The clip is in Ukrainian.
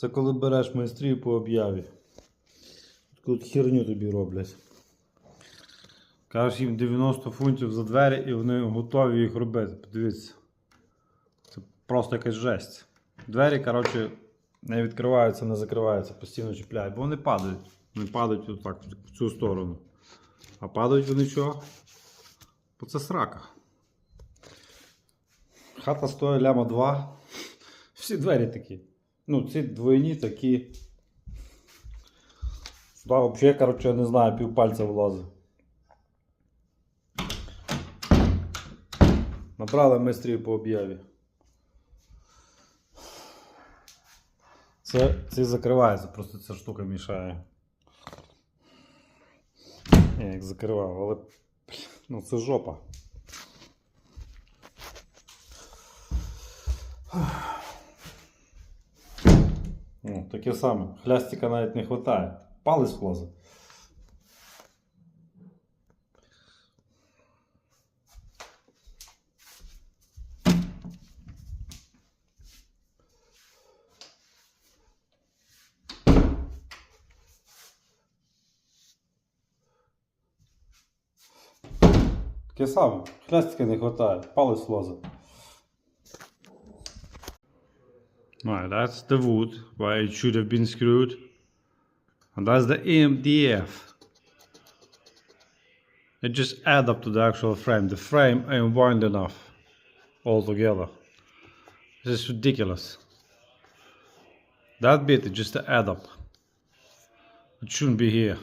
Це коли береш майстрів по об'яві. Тут херню тобі роблять. Кажеш їм 90 фунтів за двері і вони готові їх робити. Подивіться. Це просто якась жесть. Двері, коротше, не відкриваються, не закриваються, постійно чіпляють, бо вони падають. Вони падають отак в цю сторону. А падають вони чого? Бо це срака. Хата стоїть ляма 2. Всі двері такі. Ну, ці двойні такі. Сюди взагалі, коротше, я не знаю, півпальця влазить. Набрали майстрів по об'яві. Це, це закривається, просто ця штука мішає. Я як закривав, але ну це жопа. Ну, таке саме. Хлястика навіть не вистачає. Палець влазить. Таке саме. Хлястика не вистачає. Палець влазить. That's the wood where it should have been screwed. And that's the EMDF. It just add up to the actual frame. The frame ain't wide enough altogether. This is ridiculous. That bit is just to add up. It shouldn't be here.